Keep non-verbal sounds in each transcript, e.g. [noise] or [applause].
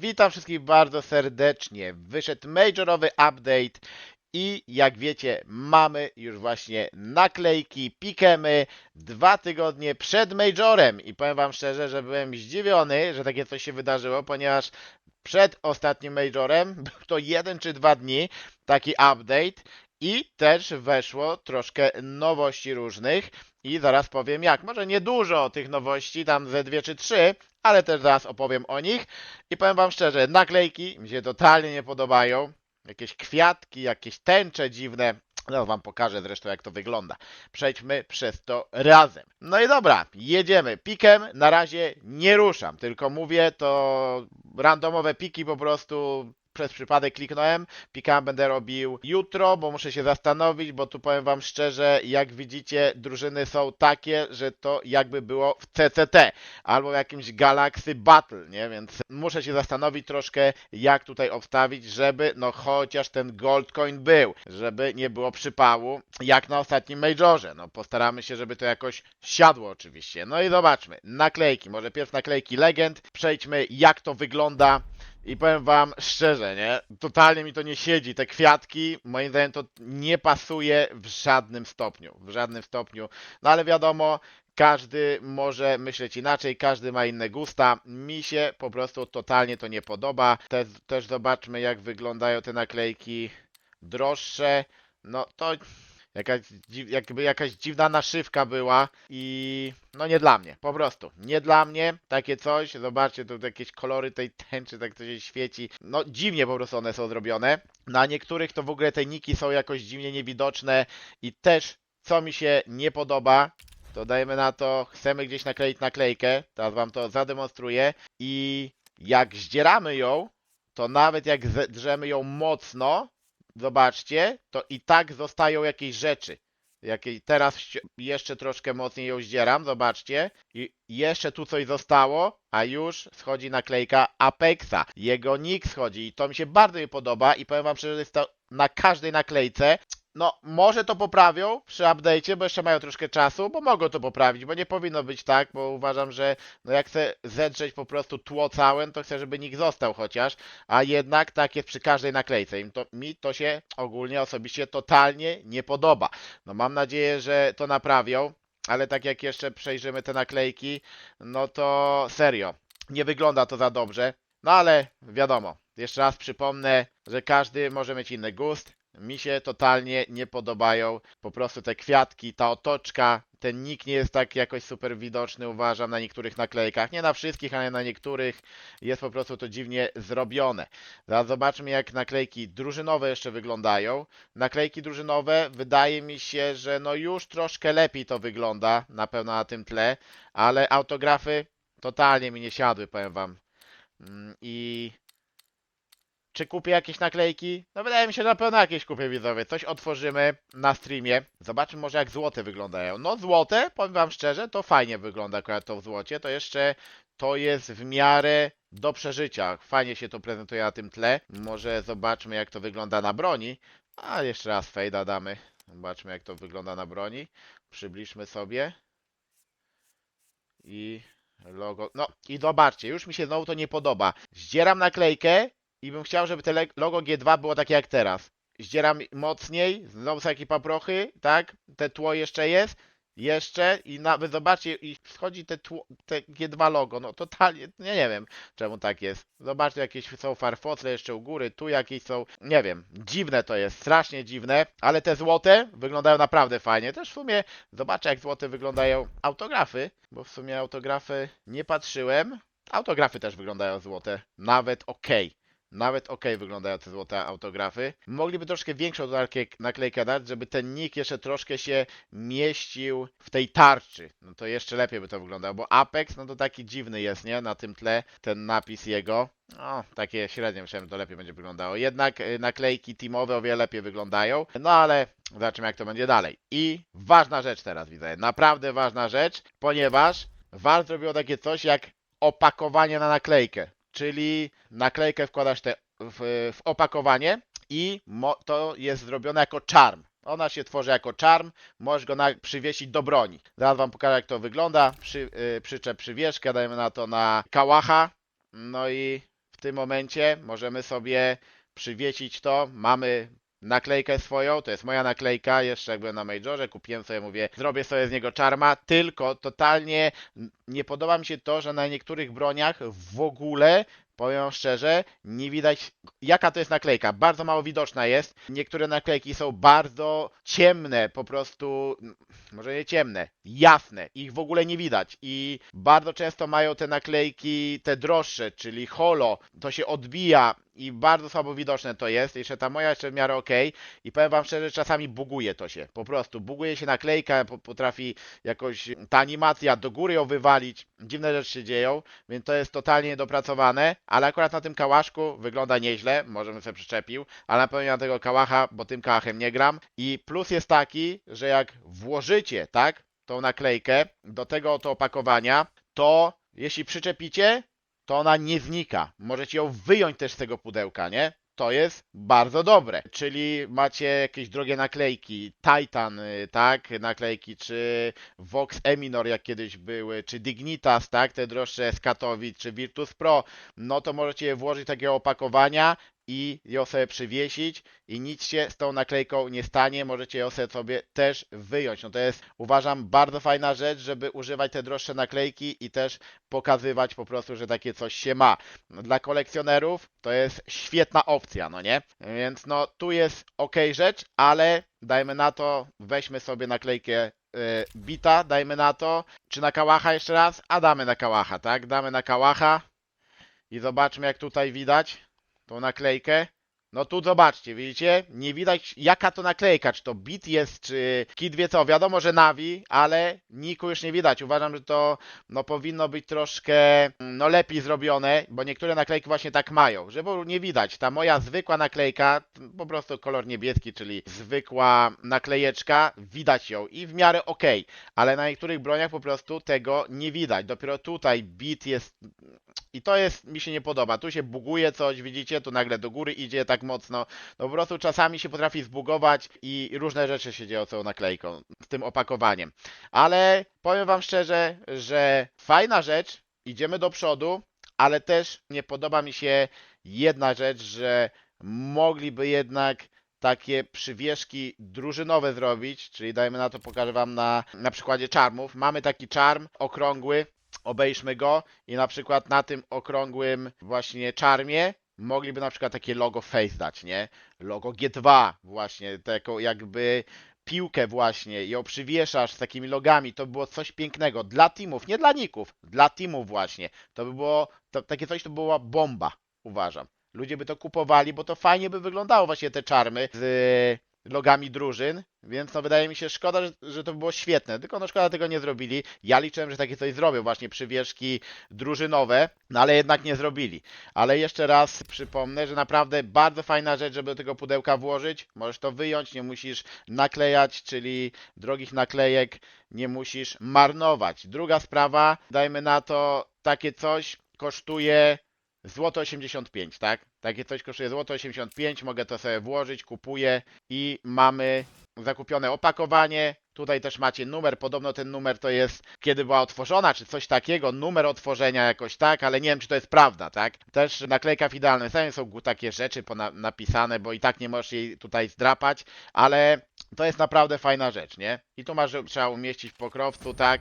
Witam wszystkich bardzo serdecznie. Wyszedł majorowy update i jak wiecie, mamy już właśnie naklejki, pikemy dwa tygodnie przed majorem. I powiem wam szczerze, że byłem zdziwiony, że takie coś się wydarzyło, ponieważ przed ostatnim majorem [laughs] był to jeden czy dwa dni taki update i też weszło troszkę nowości różnych i zaraz powiem jak. Może nie dużo tych nowości, tam ze dwie czy trzy, ale też zaraz opowiem o nich. I powiem wam szczerze, naklejki mi się totalnie nie podobają. Jakieś kwiatki, jakieś tęcze dziwne. No wam pokażę zresztą jak to wygląda. Przejdźmy przez to razem. No i dobra, jedziemy. Pikiem na razie nie ruszam, tylko mówię to randomowe piki po prostu przez przypadek kliknąłem. Pika będę robił jutro, bo muszę się zastanowić, bo tu powiem wam szczerze, jak widzicie, drużyny są takie, że to jakby było w CCT albo w jakimś Galaxy Battle, nie? Więc muszę się zastanowić troszkę, jak tutaj obstawić, żeby no chociaż ten Gold Coin był, żeby nie było przypału, jak na ostatnim Majorze. No postaramy się, żeby to jakoś siadło oczywiście. No i zobaczmy, naklejki, może pierw naklejki Legend, przejdźmy jak to wygląda. I powiem wam szczerze, nie? Totalnie mi to nie siedzi. Te kwiatki, moim zdaniem, to nie pasuje w żadnym stopniu. W żadnym stopniu. No ale wiadomo, każdy może myśleć inaczej, każdy ma inne gusta. Mi się po prostu totalnie to nie podoba. Te, też zobaczmy, jak wyglądają te naklejki droższe. No to jakaś, jakby jakaś dziwna naszywka była i no nie dla mnie, po prostu. Nie dla mnie takie coś. Zobaczcie, tu jakieś kolory tej tęczy, tak to się świeci. No dziwnie po prostu one są zrobione. Na niektórych to w ogóle te niki są jakoś dziwnie niewidoczne i też co mi się nie podoba, to dajemy na to, chcemy gdzieś nakleić naklejkę, teraz wam to zademonstruję i jak zdzieramy ją, to nawet jak zedrzemy ją mocno, zobaczcie, to i tak zostają jakieś rzeczy. Teraz jeszcze troszkę mocniej ją zdzieram, zobaczcie. I jeszcze tu coś zostało, a już schodzi naklejka Apexa. Jego nick schodzi i to mi się bardzo nie podoba i powiem wam szczerze, że jest to na każdej naklejce. No, może to poprawią przy update'cie, bo jeszcze mają troszkę czasu, bo mogą to poprawić, bo nie powinno być tak, bo uważam, że no jak chcę zedrzeć po prostu tło całe, to chcę, żeby nikt został chociaż, a jednak tak jest przy każdej naklejce. I to, mi to się ogólnie osobiście totalnie nie podoba. No mam nadzieję, że to naprawią, ale tak jak jeszcze przejrzymy te naklejki, no to serio, nie wygląda to za dobrze. No ale wiadomo, jeszcze raz przypomnę, że każdy może mieć inny gust. Mi się totalnie nie podobają po prostu te kwiatki, ta otoczka, ten nick nie jest tak jakoś super widoczny, uważam, na niektórych naklejkach. Nie na wszystkich, ale na niektórych jest po prostu to dziwnie zrobione. Zaraz zobaczmy, jak naklejki drużynowe jeszcze wyglądają. Naklejki drużynowe, wydaje mi się, że no już troszkę lepiej to wygląda, na pewno na tym tle, ale autografy totalnie mi nie siadły, powiem wam. Mm, I czy kupię jakieś naklejki? No wydaje mi się, że na pewno jakieś kupię widzowie. Coś otworzymy na streamie. Zobaczmy może jak złote wyglądają. No złote, powiem wam szczerze, to fajnie wygląda akurat to w złocie. To jeszcze to jest w miarę do przeżycia. Fajnie się to prezentuje na tym tle. Może zobaczmy jak to wygląda na broni. A jeszcze raz fejda damy. Zobaczmy jak to wygląda na broni. Przybliżmy sobie. I logo. No i zobaczcie, już mi się znowu to nie podoba. Zdzieram naklejkę i bym chciał, żeby te logo G2 było takie jak teraz. Zdzieram mocniej, znowu są jakieś paprochy, tak? Te tło jeszcze jest, jeszcze i nawet zobaczcie, i wchodzi te, tło, te G2 logo, no totalnie, ja nie wiem czemu tak jest. Zobaczcie, jakieś są farfocle jeszcze u góry, tu jakieś są, nie wiem, dziwne to jest, strasznie dziwne, ale te złote wyglądają naprawdę fajnie. Też w sumie zobaczę, jak złote wyglądają autografy, bo w sumie autografy nie patrzyłem. Autografy też wyglądają złote, nawet ok. Nawet ok wyglądają te złote autografy. Mogliby troszkę większą naklej- naklejkę dać, żeby ten nick jeszcze troszkę się mieścił w tej tarczy. No to jeszcze lepiej by to wyglądało, bo Apex, no to taki dziwny jest, nie? Na tym tle ten napis jego. No, takie średnie myślałem, że to lepiej będzie wyglądało. Jednak y, naklejki teamowe o wiele lepiej wyglądają. No ale zobaczymy jak to będzie dalej. I ważna rzecz teraz widzę. Naprawdę ważna rzecz, ponieważ VAR zrobiło takie coś jak opakowanie na naklejkę. Czyli naklejkę wkładasz te w, w opakowanie i to jest zrobione jako charm. Ona się tworzy jako charm, możesz go na, przywiesić do broni. Zaraz wam pokażę jak to wygląda. Przy, y, przyczep przywieszkę, dajemy na to na kałacha. No i w tym momencie możemy sobie przywiesić to. Mamy naklejkę swoją, to jest moja naklejka, jeszcze jak byłem na Majorze, kupiłem sobie, mówię, zrobię sobie z niego czarma, tylko totalnie nie podoba mi się to, że na niektórych broniach w ogóle, powiem szczerze, nie widać jaka to jest naklejka. Bardzo mało widoczna jest. Niektóre naklejki są bardzo ciemne, po prostu, może nie ciemne, jasne. Ich w ogóle nie widać. I bardzo często mają te naklejki, te droższe, czyli holo, to się odbija i bardzo słabo widoczne to jest. Jeszcze ta moja jeszcze w miarę ok. I powiem wam szczerze, czasami buguje to się. Po prostu buguje się naklejka, po- potrafi jakoś ta animacja do góry ją wywalić. Dziwne rzeczy się dzieją, więc to jest totalnie niedopracowane, ale akurat na tym kałaszku wygląda nieźle, może bym sobie przyczepił, ale na pewno na tego kałacha, bo tym kałachem nie gram. I plus jest taki, że jak włożycie, tak, tą naklejkę do tego oto opakowania, to jeśli przyczepicie, to ona nie znika. Możecie ją wyjąć też z tego pudełka, nie? To jest bardzo dobre. Czyli macie jakieś drogie naklejki, Titan, y, tak, naklejki, czy Vox Eminor, jak kiedyś były, czy Dignitas, tak, te droższe z Katowic, czy Virtus Pro, no to możecie je włożyć takiego opakowania i ją sobie przywiesić i nic się z tą naklejką nie stanie, możecie ją sobie, też wyjąć. No to jest, uważam, bardzo fajna rzecz, żeby używać te droższe naklejki i też pokazywać po prostu, że takie coś się ma. Dla kolekcjonerów to jest świetna opcja, no nie? Więc no tu jest ok rzecz, ale dajmy na to, weźmy sobie naklejkę y, bita, dajmy na to, czy na kałacha jeszcze raz? A damy na kałacha, tak? Damy na kałacha i zobaczmy jak tutaj widać tą naklejkę. No tu zobaczcie, widzicie? Nie widać jaka to naklejka, czy to bit jest, czy kit wie co. Wiadomo, że Navi, ale Niku już nie widać. Uważam, że to no, powinno być troszkę mm, no, lepiej zrobione, bo niektóre naklejki właśnie tak mają, że nie widać. Ta moja zwykła naklejka, po prostu kolor niebieski, czyli zwykła naklejeczka, widać ją i w miarę ok, ale na niektórych broniach po prostu tego nie widać. Dopiero tutaj bit jest i to jest, mi się nie podoba. Tu się buguje coś, widzicie, tu nagle do góry idzie tak mocno. No po prostu czasami się potrafi zbugować i różne rzeczy się dzieją z tą naklejką, z tym opakowaniem. Ale powiem wam szczerze, że fajna rzecz, idziemy do przodu, ale też nie podoba mi się jedna rzecz, że mogliby jednak takie przywieszki drużynowe zrobić, czyli dajmy na to, pokażę wam na, na przykładzie czarmów. Mamy taki czarm okrągły, obejrzmy go i na przykład na tym okrągłym właśnie czarmie mogliby na przykład takie logo Face dać, nie? Logo G2 właśnie, taką jakby piłkę właśnie i ją przywieszasz z takimi logami, to by było coś pięknego dla teamów, nie dla ników, dla teamów właśnie. To by było, to, takie coś to była bomba, uważam. Ludzie by to kupowali, bo to fajnie by wyglądało właśnie te czarmy z logami drużyn, więc no wydaje mi się szkoda, że, że to by było świetne, tylko no szkoda tego nie zrobili. Ja liczyłem, że takie coś zrobią, właśnie przywieszki drużynowe, no ale jednak nie zrobili. Ale jeszcze raz przypomnę, że naprawdę bardzo fajna rzecz, żeby do tego pudełka włożyć. Możesz to wyjąć, nie musisz naklejać, czyli drogich naklejek nie musisz marnować. Druga sprawa, dajmy na to, takie coś kosztuje złoto 85, tak? Takie coś kosztuje złoto 85, mogę to sobie włożyć, kupuję i mamy zakupione opakowanie. Tutaj też macie numer, podobno ten numer to jest kiedy była otworzona, czy coś takiego, numer otworzenia jakoś tak, ale nie wiem, czy to jest prawda, tak? Też naklejka w idealnym stanie są takie rzeczy napisane, bo i tak nie możesz jej tutaj zdrapać, ale to jest naprawdę fajna rzecz, nie? I tu masz, trzeba umieścić w pokrowcu, tak?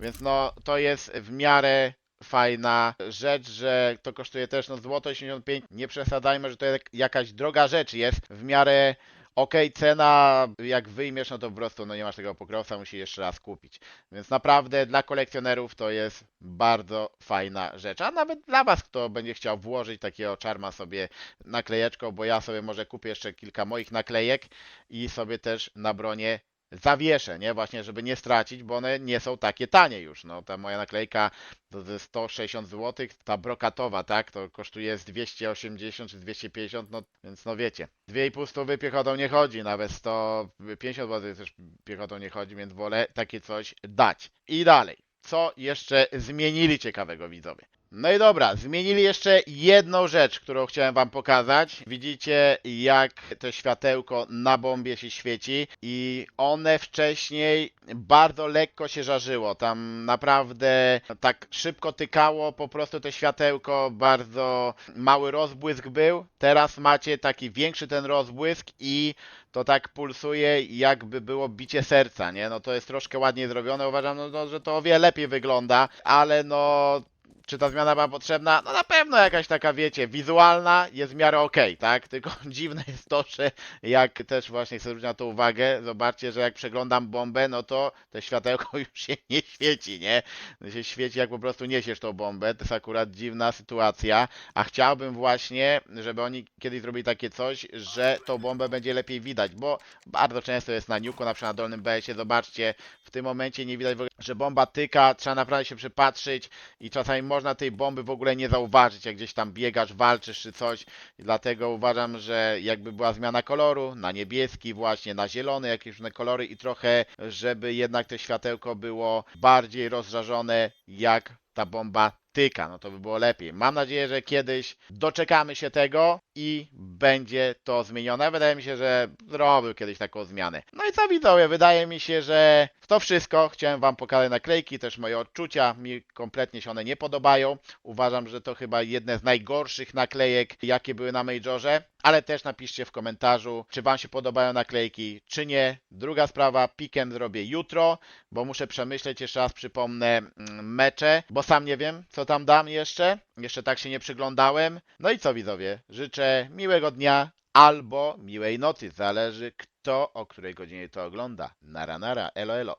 Więc no, to jest w miarę fajna rzecz, że to kosztuje też no złoto 85. Nie przesadajmy, że to jak, jakaś droga rzecz jest. W miarę okej cena, jak wyjmiesz, no to po prostu no nie masz tego pokrowca, musisz jeszcze raz kupić. Więc naprawdę dla kolekcjonerów to jest bardzo fajna rzecz. A nawet dla Was, kto będzie chciał włożyć takiego czarma sobie naklejeczką, bo ja sobie może kupię jeszcze kilka moich naklejek i sobie też na bronie zawieszę, nie? Właśnie, żeby nie stracić, bo one nie są takie tanie już. No, ta moja naklejka ze 160 zł, ta brokatowa, tak? To kosztuje z 280 czy 250, no więc no wiecie. 2,5 stówy piechotą nie chodzi, nawet 150 zł też piechotą nie chodzi, więc wolę takie coś dać. I dalej. Co jeszcze zmienili ciekawego widzowie? No i dobra, zmienili jeszcze jedną rzecz, którą chciałem wam pokazać. Widzicie, jak to światełko na bombie się świeci i one wcześniej bardzo lekko się żarzyło. Tam naprawdę tak szybko tykało po prostu to światełko, bardzo mały rozbłysk był. Teraz macie taki większy ten rozbłysk i to tak pulsuje, jakby było bicie serca, nie? No to jest troszkę ładniej zrobione. Uważam, no, no, że to o wiele lepiej wygląda, ale no czy ta zmiana była potrzebna? No na pewno jakaś taka, wiecie, wizualna jest w miarę okej, tak? [laughs] Tylko dziwne jest to, że jak też właśnie chcę zwrócić na to uwagę, zobaczcie, że jak przeglądam bombę, no to to światełko [laughs] już się nie świeci, nie? To się świeci jak po prostu niesiesz tą bombę, to jest akurat dziwna sytuacja, a chciałbym właśnie, żeby oni kiedyś zrobili takie coś, że tą bombę będzie lepiej widać, bo bardzo często jest na niuku, na przykład na dolnym BS-ie, zobaczcie, w tym momencie nie widać, że bomba tyka, trzeba naprawdę się przypatrzyć i czasami można tej bomby w ogóle nie zauważyć, jak gdzieś tam biegasz, walczysz czy coś. Dlatego uważam, że jakby była zmiana koloru na niebieski, właśnie na zielony, jakieś różne kolory i trochę, żeby jednak to światełko było bardziej rozżarzone, jak ta bomba tyka, no to by było lepiej. Mam nadzieję, że kiedyś doczekamy się tego i będzie to zmienione. Wydaje mi się, że zrobił kiedyś taką zmianę. No i co widzowie, wydaje mi się, że to wszystko. Chciałem wam pokazać naklejki, też moje odczucia. Mi kompletnie się one nie podobają. Uważam, że to chyba jedne z najgorszych naklejek, jakie były na Majorze. Ale też napiszcie w komentarzu, czy wam się podobają naklejki, czy nie. Druga sprawa, pikiem zrobię jutro, bo muszę przemyśleć, jeszcze raz przypomnę mm, mecze, bo sam nie wiem, co tam dam jeszcze. Jeszcze tak się nie przyglądałem. No i co widzowie, życzę miłego dnia albo miłej nocy. Zależy kto o której godzinie to ogląda. Nara nara, elo elo.